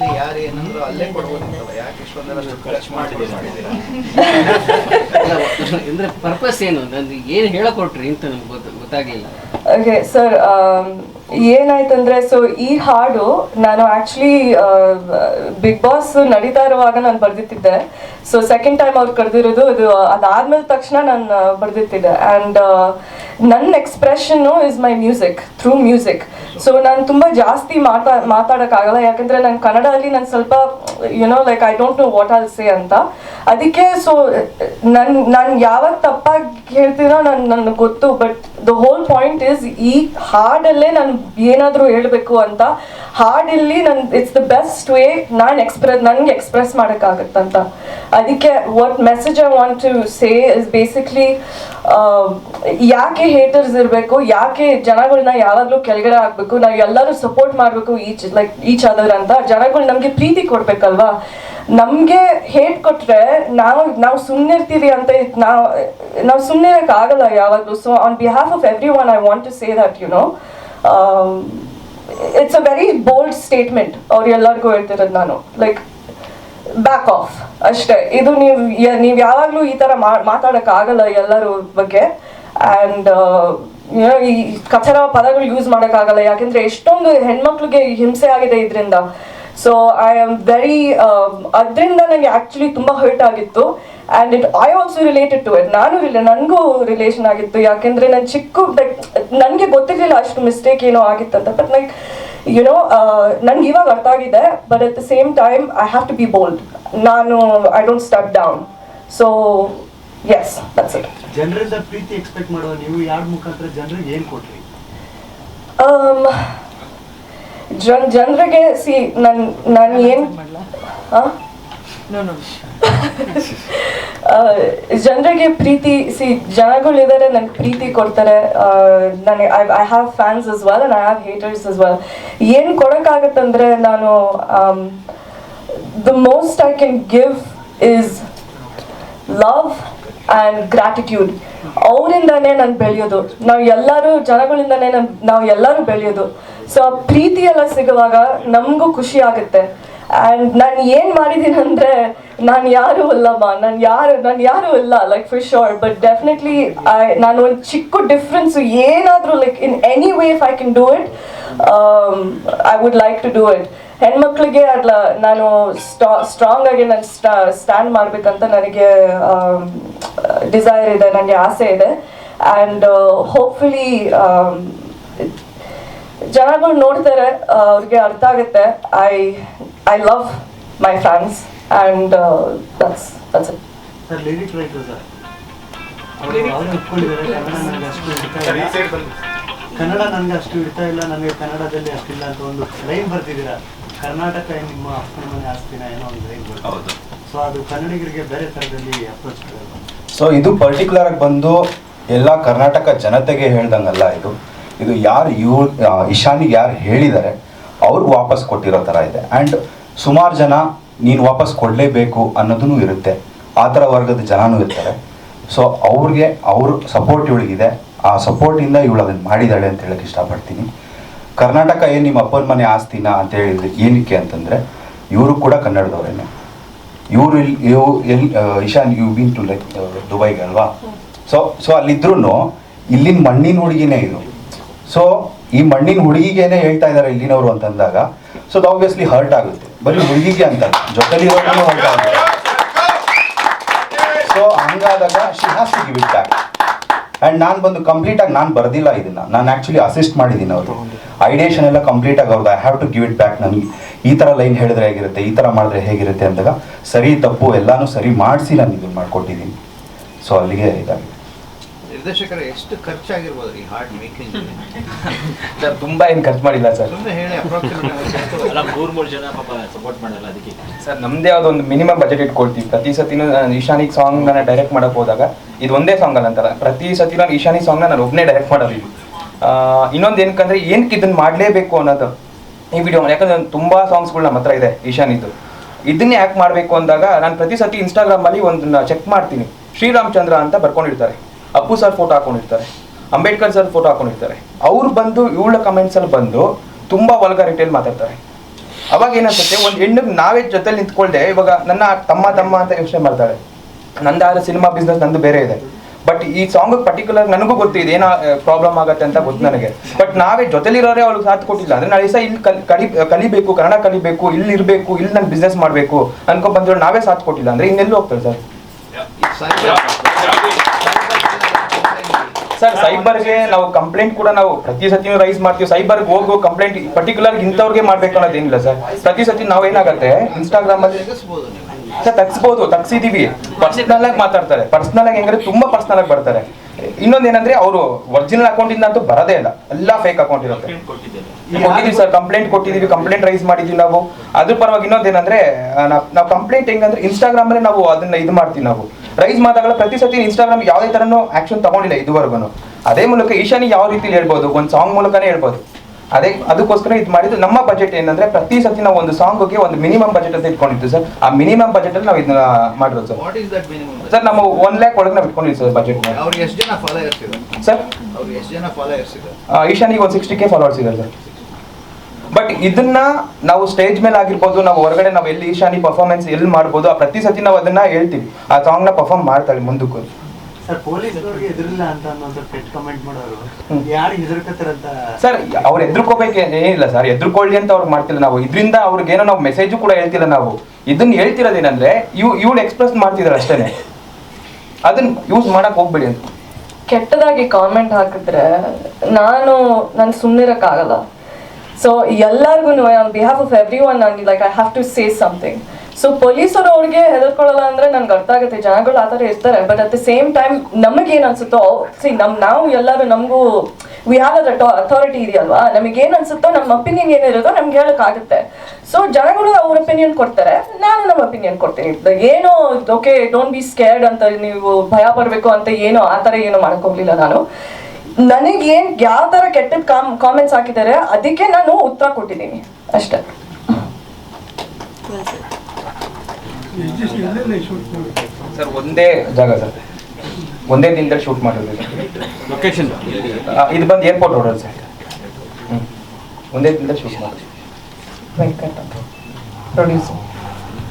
ಎಲ್ಲಿ ಯಾರು ಏನಂದ್ರು ಅಲ್ಲೇ ಕೊಡ್ಬೋದಿತ್ತಲ್ಲ? ಯಾಕೆ ಇಷ್ಟೊಂದೆಲ್ಲ ದುಡ್ಡು ಖರ್ಚು ಮಾಡಿದ್ದೀರಾ? ಅಂದ್ರೆ ಪರ್ಪಸ್ ಏನು? ನಂದು ಏನು ಹೇಳಕೊಟ್ರಿ ಅಂತ ನಮ್ಗೆ ಗೊತ್ತ ಗೊತ್ತಾಗ್ಲಿಲ್ಲ. ಓಕೆ ಸರ್ ಏನಾಯ್ತಂದ್ರೆ ಸೊ ಈ ಹಾಡು ನಾನು ಆಕ್ಚುಲಿ ಬಿಗ್ ಬಾಸ್ ನಡೀತಾ ಇರುವಾಗ ನಾನು ಬರ್ದಿತ್ತಿದ್ದೆ. ಸೊ ಸೆಕೆಂಡ್ ಟೈಮ್ ಅವ್ರು ಕರೆದಿರೋದು ಅದು ಅದಾದ್ಮೇಲೆ ತಕ್ಷಣ ನಾನು ಬರ್ದಿತ್ತಿದ್ದೆ. ಆ್ಯಂಡ್ ನನ್ನ expression is my music through music so ನಾನು ತುಂಬ ಜಾಸ್ತಿ ಮಾತಾ, ಮಾತಾಡೋಕ್ಕಾಗಲ್ಲ. ಯಾಕಂದರೆ ನಾನು ಕನ್ನಡದಲ್ಲಿ ನಾನು ಸ್ವಲ್ಪ you know like I don't know what all say ಅಂತ. ಅದಕ್ಕೆ ಸೊ ನನ್ನ ನಾನು ಯಾವಾಗ ತಪ್ಪಾಗಿ ಹೇಳ್ತೀನೋ ನನ್ ನನಗೆ ಗೊತ್ತು. But the whole point is ಈ ಹಾಡಲ್ಲೇ ನಾನು ಏನಾದರೂ ಹೇಳಬೇಕು ಅಂತ. ಹಾಡಲ್ಲಿ ನನ್ನ ಇಟ್ಸ್ ದ ಬೆಸ್ಟ್ ವೇ ನಾನು ಎಕ್ಸ್ಪ್ರೆಸ್ ನನಗೆ ಎಕ್ಸ್ಪ್ರೆಸ್ ಮಾಡೋಕ್ಕಾಗತ್ತಂತ. ಅದಕ್ಕೆ what message I want to say is basically ಯಾಕೆ ಹೇಟರ್ಸ್ ಇರಬೇಕು, ಯಾಕೆ ಜನಗಳನ್ನ ಯಾವಾಗಲೂ ಕೆಳಗಡೆ ಹಾಕ್ಬೇಕು, ನಾವು ಎಲ್ಲರೂ ಸಪೋರ್ಟ್ ಮಾಡಬೇಕು ಈಚ್ ಲೈಕ್ ಈಚ್ ಅದರ್ ಅಂತ. ಜನಗಳು ನಮಗೆ ಪ್ರೀತಿ ಕೊಡ್ಬೇಕಲ್ವಾ? ನಮಗೆ ಹೇಟ್ ಕೊಟ್ರೆ ನಾವು ನಾವು ಸುಮ್ಮನೆ ಇರ್ತೀವಿ ಅಂತ ನಾವು ನಾವು ಸುಮ್ಮನೆ ಆಗಲ್ಲ ಯಾವಾಗಲೂ. So on behalf of everyone I want to say that you know it's a very bold statement ಅವ್ರು ಎಲ್ಲರಿಗೂ ಹೇಳ್ತಿರೋದು ನಾನು. ಲೈಕ್ ಬ್ಯಾಕ್ ಆಫ್ ಅಷ್ಟೇ. ಇದು ನೀವು ನೀವು ಯಾವಾಗಲೂ ಈ ಥರ ಆಗಲ್ಲ ಎಲ್ಲರ ಬಗ್ಗೆ. ಆ್ಯಂಡ್ ಏನೋ ಈ ಕಚರ ಪದಗಳು ಯೂಸ್ ಮಾಡೋಕ್ಕಾಗಲ್ಲ. ಯಾಕೆಂದರೆ ಎಷ್ಟೊಂದು ಹೆಣ್ಮಕ್ಳಿಗೆ ಹಿಂಸೆ ಆಗಿದೆ ಇದರಿಂದ. ಸೊ ಐ ಆಮ್ ವೆರಿ ಅದರಿಂದ ನನಗೆ ಆ್ಯಕ್ಚುಲಿ ತುಂಬ ಹರ್ಟ್ ಆಗಿತ್ತು. And it I also related to it ನಾನು ನನಗೂ ರಿಲೇಷನ್ ಆಗಿತ್ತು. ಯಾಕೆಂದರೆ ನಾನು ಚಿಕ್ಕ ಲೈಕ್ ನನಗೆ ಗೊತ್ತಿರಲಿಲ್ಲ ಅಷ್ಟು ಮಿಸ್ಟೇಕ್ ಏನೋ ಆಗಿತ್ತಂತ ಬಟ್ ಲೈಕ್ ಯುನೋ ನನಗೆ ಇವಾಗ ಅರ್ಥ ಆಗಿದೆ. But at the same time I have to be bold ನಾನು I don't step down so yes that's it ಜನರಿಂದ ಪ್ರೀತಿ ಎಕ್ಸ್ಪೆಕ್ಟ್ ಮಾಡುವ ನೀವು ಯಾರ ಮುಖಾಂತರ ಜನರಿಗೆ ಏನು ಕೊಟ್ರಿ? Um, ಜನ್ ಜನರಿಗೆ ಸಿ ನನ್ ನಾನು ಏನು ಜನರಿಗೆ ಪ್ರೀತಿ ಸಿ ಜನಗಳಿದ್ದಾರೆ ನನಗೆ ಪ್ರೀತಿ ಕೊಡ್ತಾರೆ. ನನಗೆ I I have fans as well and I have haters as well ಏನು ಕೊಡೋಕ್ಕಾಗತ್ತಂದ್ರೆ ನಾನು the most I can give is love and gratitude ಅವರಿಂದನೇ ನಾನು ಬೆಳೆಯೋದು. ನಾವು ಎಲ್ಲರೂ, ಜನಗಳಿಂದನೇ ನಮ್ ನಾವು ಎಲ್ಲರೂ ಬೆಳೆಯೋದು. ಸೊ ಆ ಪ್ರೀತಿ ಎಲ್ಲ ಸಿಗುವಾಗ ನಮಗೂ ಖುಷಿ ಆಗುತ್ತೆ. ಆ್ಯಂಡ್ ನಾನು ಏನು ಮಾಡಿದ್ದೀನಿ ಅಂದರೆ, ನಾನು ಯಾರೂ ಅಲ್ಲಮ್ಮ, ನಾನು ಯಾರು, ನಾನು ಯಾರೂ ಇಲ್ಲ like for sure but definitely ನಾನು ಒಂದು ಚಿಕ್ಕ ಡಿಫ್ರೆನ್ಸು ಏನಾದರೂ like in any way if I can do it I would like to do it ಹೆಣ್ಮಕ್ಳಿಗೆ ಅಟ್ಲ ನಾನು ಸ್ಟಾ ಸ್ಟ್ರಾಂಗ್ ಆಗಿ ನಾನು ಸ್ಟಾ ಸ್ಟ್ಯಾಂಡ್ ಮಾಡ್ಬೇಕಂತ ನನಗೆ ಡಿಸೈರ್ ಇದೆ ನನಗೆ ಆಸೆ ಇದೆ. ಆ್ಯಂಡ್ ಹೋಪ್ಫುಲಿ ಜನಗಳು ನೋಡ್ತಾರೆ ಅವ್ರಿಗೆ ಅರ್ಥ ಆಗುತ್ತೆ. I I love my fans and that's that's Kannada ನನಗೆ ಅಷ್ಟು ಇಡ್ತಾ ಇಲ್ಲ. ನನಗೆ ಕನ್ನಡದಲ್ಲಿ ಅಷ್ಟಿಲ್ಲ ಅಂತ ಒಂದು ಲೈನ್ ಬರ್ತಿದ್ದೀರಾ ಕರ್ನಾಟಕ ನಿಮ್ಮ ಅಪ್ಪನ ಮನೆ ಆಸ್ತಿನ ಏನೋ ಒಂದು ಹೌದು. ಸೊ ಅದು ಕನ್ನಡಿಗರಿಗೆ ಬೇರೆ ಥರದಲ್ಲಿ ಅಪ್ರೋಚ್ ಸೊ ಇದು ಪರ್ಟಿಕ್ಯುಲರ್ ಆಗಿ ಬಂದು ಎಲ್ಲ ಕರ್ನಾಟಕ ಜನತೆಗೆ ಹೇಳ್ದಂಗಲ್ಲ ಇದು. ಇದು ಯಾರು ಇವ್ರು ಇಶಾನಿಗೆ ಯಾರು ಹೇಳಿದ್ದಾರೆ ಅವ್ರು ವಾಪಸ್ ಕೊಟ್ಟಿರೋ ಥರ ಇದೆ. ಆ್ಯಂಡ್ ಸುಮಾರು ಜನ ನೀನು ವಾಪಸ್ ಕೊಡಲೇಬೇಕು ಅನ್ನೋದೂ ಇರುತ್ತೆ. ಆ ಥರ ವರ್ಗದ ಜನನೂ ಇರ್ತಾರೆ. ಸೊ ಅವ್ರಿಗೆ ಅವ್ರ ಸಪೋರ್ಟ್ ಇವಳಿಗಿದೆ. ಆ ಸಪೋರ್ಟಿಂದ ಇವಳು ಅದನ್ನು ಮಾಡಿದ್ದಾಳೆ ಅಂತ ಹೇಳಕ್ಕೆ ಇಷ್ಟಪಡ್ತೀನಿ. ಕರ್ನಾಟಕ ಏನು ನಿಮ್ಮ ಅಪ್ಪನ ಮನೆ ಆಸ್ತಿನ ಅಂತ ಹೇಳಿದ್ರೆ ಏನಕ್ಕೆ ಅಂತಂದರೆ, ಇವರು ಕೂಡ ಕನ್ನಡದವರೇನೆ. ಇವರು ಇಲ್ಲಿ ಇವು ಎಲ್ಲಿ Ishan you been to like ದುಬೈಗೆ ಅಲ್ವಾ? ಸೊ ಸೊ ಅಲ್ಲಿದ್ರೂ ಇಲ್ಲಿನ ಮಣ್ಣಿನ ಹುಡುಗಿನೇ ಇದು. ಸೊ ಈ ಮಣ್ಣಿನ ಹುಡುಗಿಗೇನೆ ಹೇಳ್ತಾ ಇದ್ದಾರೆ ಇಲ್ಲಿನವರು ಅಂತಂದಾಗ ಸೊ ಅದು ಆಬ್ವಿಯಸ್ಲಿ ಹರ್ಟ್ ಆಗುತ್ತೆ. ಬರೀ ಹುಡುಗಿಗೆ ಅಂತ ಜೊತೆಲಿ ಹರ್ಟ್ ಆಗುತ್ತೆ. ಸೊ ಹಂಗಾದಾಗ ಶಿ ಹ್ಯಾಸ್ ಟು ಆ್ಯಂಡ್ ನಾನು ಬಂದು ಕಂಪ್ಲೀಟಾಗಿ ನಾನು ಬರೆದಿಲ್ಲ ಇದನ್ನು. ನಾನು ಆ್ಯಕ್ಚುಲಿ ಅಸಿಸ್ಟ್ ಮಾಡಿದ್ದೀನಿ ಅವರು ಐಡಿಯೇಷನ್ ಎಲ್ಲ ಕಂಪ್ಲೀಟಾಗಿ ಅವ್ರದ್ದು I have to give it back ನನಗೆ. ಈ ಥರ ಲೈನ್ ಹೇಳಿದ್ರೆ ಹೇಗಿರುತ್ತೆ? ಈ ಥರ ಮಾಡಿದ್ರೆ ಹೇಗಿರುತ್ತೆ ಅಂದಾಗ, ಸರಿ ತಪ್ಪು, ಎಲ್ಲಾನು ಸರಿ ಮಾಡಿಸಿ ನಾನು ಇದನ್ನು ಮಾಡಿಕೊಟ್ಟಿದ್ದೀನಿ ಸೊ ಅಲ್ಲಿಗೆ ಇದಾಗಿದೆ ನಿರ್ದೇಶಕರ ಎಷ್ಟು ಖರ್ಚಾಗಿರ್ಬೋದು ಈ ಹಾರ್ಡ್ ಮೇಕಿಂಗ್ ಸರ್ ತುಂಬಾ ಏನು ಖರ್ಚು ಮಾಡಿಲ್ಲ ಸರ್. ಸುಮ್ಮನೆ ಹೇಳಿ ಅಪ್ರಾಕ್ಸಿಮೇಟ್ ಅಲ್ಲ ಮೂರು ಮೂರು ಜನ ಪಾಪ ಸಪೋರ್ಟ್ ಮಾಡಲ್ಲ ಅದಕ್ಕೆ. ಸರ್ ನಮ್ದೇ ಯಾವ್ದು ಒಂದು ಮಿನಿಮಮ್ ಬಜೆಟ್ ಇಟ್ಕೊಳ್ತೀವಿ. ಪ್ರತಿ ಸತಿನೂ ನಾನು ಈಶಾನಿಕ್ ಸಾಂಗ್ ನಾನು ಡೈರೆಕ್ಟ್ ಮಾಡಕ್ ಹೋದಾಗ ಇದು ಒಂದೇ ಸಾಂಗ್ ಅಲ್ಲ ಅಂತಲ್ಲ ಪ್ರತಿ ಸತಿ ನಾನು ಈಶಾನಿ ಸಾಂಗ್ನ ನಾನು ಒಬ್ಬನೇ ಡೈರೆಕ್ಟ್ ಮಾಡೋದು ಇನ್ನೊಂದು ಏನಕ್ಕಂದ್ರೆ ಏನಕ್ಕೆ ಇದನ್ನ ಮಾಡಲೇಬೇಕು ಅನ್ನೋದು ಈ ವಿಡಿಯೋ ಯಾಕಂದ್ರೆ ನಾನು ತುಂಬಾ ಸಾಂಗ್ಸ್ಗಳು ನಮ್ಮ ಹತ್ರ ಇದೆ ಈಶಾನಿದ್ದು. ಇದನ್ನೇ ಯಾಕೆ ಮಾಡಬೇಕು ಅಂದಾಗ ನಾನು ಪ್ರತಿ ಸತಿ ಇನ್ಸ್ಟಾಗ್ರಾಮಲ್ಲಿ ಒಂದನ್ನ ಚೆಕ್ ಮಾಡ್ತೀನಿ. ಶ್ರೀರಾಮಚಂದ್ರ ಅಂತ ಬರ್ಕೊಂಡಿರ್ತಾರೆ. ಅಪ್ಪು ಸರ್ ಫೋಟೋ ಹಾಕೊಂಡಿರ್ತಾರೆ, ಅಂಬೇಡ್ಕರ್ ಸರ್ ಫೋಟೋ ಹಾಕೊಂಡಿರ್ತಾರೆ. ಅವ್ರು ಬಂದು, ಇವಳ ಕಮೆಂಟ್ಸಲ್ಲಿ ಬಂದು ತುಂಬಾ ವಲ್ಗಾರಿಟಿಯಲ್ಲಿ ಮಾತಾಡ್ತಾರೆ. ಅವಾಗ ಏನಾಗುತ್ತೆ ಒಂದು ಹೆಣ್ಣಿಗೆ ನಾವೇ ಜೊತೆಲಿ ನಿಂತ್ಕೊಳ್ದೆ, ಇವಾಗ ನನ್ನ ತಮ್ಮ ತಮ್ಮ ಅಂತ ಯೋಚನೆ ಮಾಡ್ತಾಳೆ. ನಂದಾದ್ರೆ ಸಿನಿಮಾ ಬಿಸ್ನೆಸ್ ನಂದು ಬೇರೆ ಇದೆ. ಬಟ್ ಈ ಸಾಂಗ್ ಪರ್ಟಿಕ್ಯುಲರ್ ನನಗೂ ಗೊತ್ತಿದೆ, ಏನೋ ಪ್ರಾಬ್ಲಮ್ ಆಗತ್ತೆ ಅಂತ ಗೊತ್ತು ನನಗೆ. ಬಟ್ ನಾವೇ ಜೊತೆಲಿರೋರೇ ಅವ್ಳಿಗೆ ಸಾಥ್ ಕೊಟ್ಟಿಲ್ಲ. ಅಂದ್ರೆ ನಾಳೆ ದಿವಸ ಇಲ್ಲಿ ಕಲಿ ಕಲಿಬೇಕು, ಕನ್ನಡ ಕಲಿಬೇಕು, ಇಲ್ಲಿ ಇರಬೇಕು, ಇಲ್ಲಿ ನಾನು ಬಿಸ್ನೆಸ್ ಮಾಡಬೇಕು ಅನ್ಕೊಂಡ್ ಬಂದ್ರೆ ನಾವೇ ಸಾಥ್ ಕೊಟ್ಟಿಲ್ಲ. ಅಂದ್ರೆ ಇನ್ನೆಲ್ಲೂ ಹೋಗ್ತಾರೆ ಸರ್. ಸರ್ ಸೈಬರ್ಗೆ ನಾವು ಕಂಪ್ಲೇಂಟ್ ಕೂಡ ನಾವು ಪ್ರತಿ ಸತಿ ರೈಸ್ ಮಾಡ್ತೀವಿ. ಸೈಬರ್ಗೆ ಹೋಗೋ ಕಂಪ್ಲೇಂಟ್ ಪರ್ಟಿಕ್ಯುಲರ್ ಇಂಥವ್ರಿಗೆ ಮಾಡ್ಬೇಕು ಅನ್ನೋದೇನಿಲ್ಲ ಸರ್. ಪ್ರತಿ ಸತಿ ನಾವು ಏನಾಗುತ್ತೆ ಇನ್ಸ್ಟಾಗ್ರಾಮ್ ಅಲ್ಲಿ ಸರ್ ತಗ್ಸ್ಬೋದು ತಗ್ಸಿದೀವಿ. ಪರ್ಸನಲ್ ಆಗಿ ಮಾತಾಡ್ತಾರೆ. ಪರ್ಸನಲ್ ಆಗಿ ಹೆಂಗಂದ್ರೆ ತುಂಬಾ ಪರ್ಸನಲ್ ಆಗಿ ಬರ್ತಾರೆ. ಇನ್ನೊಂದ್ ಏನಂದ್ರೆ ಅವರು ಒರಿಜಿನಲ್ ಅಕೌಂಟ್ ಇಂದ ಅಂತೂ ಬರದೇ ಇಲ್ಲ. ಎಲ್ಲ ಫೇಕ್ ಅಕೌಂಟ್ ಇರುತ್ತೆ. ಕೊಟ್ಟಿದೀವಿ ಸರ್ ಕಂಪ್ಲೇಂಟ್ ಕೊಟ್ಟಿದೀವಿ ಕಂಪ್ಲೇಂಟ್ ರೈಸ್ ಮಾಡಿದ್ವಿ ನಾವು. ಅದ್ರ ಪರವಾಗಿ ಇನ್ನೊಂದೇನಂದ್ರೆ ಏನಂದ್ರೆ ನಾವು ಕಂಪ್ಲೇಂಟ್ ಹೆಂಗಂದ್ರೆ ಇನ್ಸ್ಟಾಗ್ರಾಮ್ ಅಲ್ಲಿ ನಾವು ಅದನ್ನ ಇದು ಮಾಡ್ತೀವಿ ನಾವು. ರೈಸ್ ಮಾತಾಗಲ್ಲ ಪ್ರತಿ ಸತಿ ಇನ್ಸ್ಟಾಗ್ರಾಮ್ ಯಾವುದೇ ತರನು ಆಕ್ಷನ್ ತಗೊಂಡಿಲ್ಲ ಇದುವರೆಗೂ ಅದೇ ಮೂಲಕ ಈಶಾನಿ ಯಾವ ರೀತಿಲಿ ಹೇಳ್ಬೋದು? ಒಂದು ಸಾಂಗ್ ಮೂಲಕನೇ ಹೇಳ್ಬೋದು. ಅದೇ ಅದಕ್ಕೋಸ್ಕರ ಇದು ಮಾಡಿದ್ದು ನಮ್ಮ ಬಜೆಟ್ ಏನಂದ್ರೆ ಪ್ರತಿ ಸತಿ ನಾವು ಒಂದು ಸಾಂಗ್ಗೆ ಒಂದು ಮಿನಿಮಮ್ ಬಜೆಟ್ ಅಂತ ಇಟ್ಕೊಂಡಿದ್ದು ಸರ್. ಆ ಮಿನಿಮಮ್ ಬಜೆಟ್ ಅಲ್ಲಿ ನಾವು ಇದನ್ನ ಮಾಡಿರೋದು ಸರ್. ಸರ್ ನಮ್ಮ ಒನ್ ಲ್ಯಾಕ್ ಒಳಗೆ ನಾವು ಇಟ್ಕೊಂಡಿದ್ವಿ ಸರ್ ಬಜೆಟ್ ಅವ್ರಿಗೆ ಎಷ್ಟು ಜನ ಫಾಲೋಯರ್ಸ್ ಇದೆ ಸರ್? ಅವ್ರಿಗೆ ಎಷ್ಟು ಜನ ಫಾಲೋಯರ್ಸ್ ಇದೆ ಈಶಾನಿಗೆ ಒಂದು ಸಿಕ್ಸ್ಟಿ ಕೆ ಫಾಲೋವರ್ಸ್ ಇದೆ ಸರ್. ಬಟ್ ಇದನ್ನ ನಾವು ಸ್ಟೇಜ್ ಮೇಲೆ ಆಗಿರ್ಬೋದು ನಾವು ಹೊರಗಡೆ ನಾವು ಎಲ್ಲಿ ಈಶಾನಿ ಪರ್ಫಾರ್ಮೆನ್ಸ್ ಎಲ್ಲಿ ಮಾಡ್ಬೋದು ಆ ಪ್ರತಿ ಸತಿ ನಾವು ಅದನ್ನ ಹೇಳ್ತೀವಿ. ಆ ಸಾಂಗ್ನ ಪರ್ಫಾರ್ಮ್ ಮಾಡ್ತಾಳೆ ಮುಂದಕ್ಕೂ. ಸರ್ ಪೊಲೀಸ್ನವ್ರಿಗೆ ಎದುರಿಲ್ಲ ಅಂತ ಅನ್ನೋದು ಕೆಟ್ಟ ಕಮೆಂಟ್ ಮಾಡೋರು. ಹ್ಮ್. ಯಾರು ಹೆದರ್ಕತ್ತಾರಂತ ಸರ್ ಅವ್ರು ಎದ್ರುಕೋಬೇಕು ಏನಿಲ್ಲ ಸರ್ ಎದ್ರುಕೊಳ್ಳಿ ಅಂತ ಅವ್ರು ಮಾಡ್ತಿಲ್ಲ ನಾವು. ಇದರಿಂದ ಅವ್ರಿಗೇನೋ ನಾವು ಮೆಸೇಜು ಕೂಡ ಹೇಳ್ತಿಲ್ಲ ನಾವು. ಇದನ್ನ ಹೇಳ್ತಿರೋದೇನಂದ್ರೆ ಇವ್ ಇವಳು ಎಕ್ಸ್ಪ್ರೆಸ್ ಮಾಡ್ತಿದ್ದಾರೆ ಅಷ್ಟೇನೆ. ಅದನ್ನ ಯೂಸ್ ಮಾಡಕ್ ಹೋಗ್ಬೇಡಿ ಅಂತ. ಕೆಟ್ಟದಾಗಿ ಕಾಮೆಂಟ್ ಹಾಕಿದ್ರೆ ನಾನು ನಾನು ಸುಮ್ಮನಿರಕ್ಕಾಗಲ್ಲ ಸೊ ಎಲ್ಲರಿಗೂ on behalf of every one ನಾನು like I have to say something so ಪೊಲೀಸರು ಅವ್ರಿಗೆ ಹೆದರ್ಕೊಳ್ಳಲ್ಲ ಅಂದ್ರೆ ನನ್ಗೆ ಅರ್ಥ ಆಗುತ್ತೆ. ಜನಗಳು ಆ ಥರ ಇರ್ತಾರೆ. But at the same time ನಮಗೇನು ಅನ್ಸುತ್ತೋ ಸಿ ನಮ್, ನಾವು ಎಲ್ಲರೂ ನಮಗೂ ವಿ ಹ್ಯಾವ್ ಅದ ಅಥಾರಿಟಿ ಇದೆಯಲ್ವಾ? ನಮಗೇನು ಅನ್ಸುತ್ತೋ, ನಮ್ಮ ಒಪಿನಿಯನ್ ಏನಿರುತ್ತೋ ನಮ್ಗೆ ಹೇಳೋಕ್ಕಾಗುತ್ತೆ ಸೊ ಜನಗಳು ಅವ್ರ ಒಪಿನಿಯನ್ ಕೊಡ್ತಾರೆ. ನಾನು ನಮ್ಮ ಒಪಿನಿಯನ್ ಕೊಡ್ತೀನಿ. ಏನೋ ಓಕೆ ಡೋಂಟ್ ಬಿ ಸ್ಕೇರ್ಡ್ ಅಂತ ನೀವು ಭಯ ಪಡಬೇಕು ಅಂತ ಏನೋ, ಆ ಥರ ಏನೋ ಹೋಗ್ಲಿಲ್ಲ ನಾನು. ನನಗೆ ಏನ್ ಯಾವ ತರ ಕೆಟ್ಟ ಕಾಮ್ ಕಾಮೆಂಟ್ಸ್ ಹಾಕಿದ್ದಾರೆ ಅದಕ್ಕೆ ನಾನು ಉತ್ತರ ಕೊಟ್ಟಿದ್ದೀನಿ. ಅಷ್ಟೇ. ಸರ್ ಒಂದೇ ಜಾಗ ಸರ್. ಒಂದೇ ದಿನದಲ್ಲಿ ಶೂಟ್ ಮಾಡಿರೋದು ಲೊಕೇಶನ್ ಇದು ಬಂದು ಏರ್ಪೋರ್ಟ್ ರೋಡ್ ಸರ್. ಒಂದೇ ದಿನದಲ್ಲಿ ಶೂಟ್ ಮಾಡಿ ಪ್ರೊಡ್ಯೂಸರ್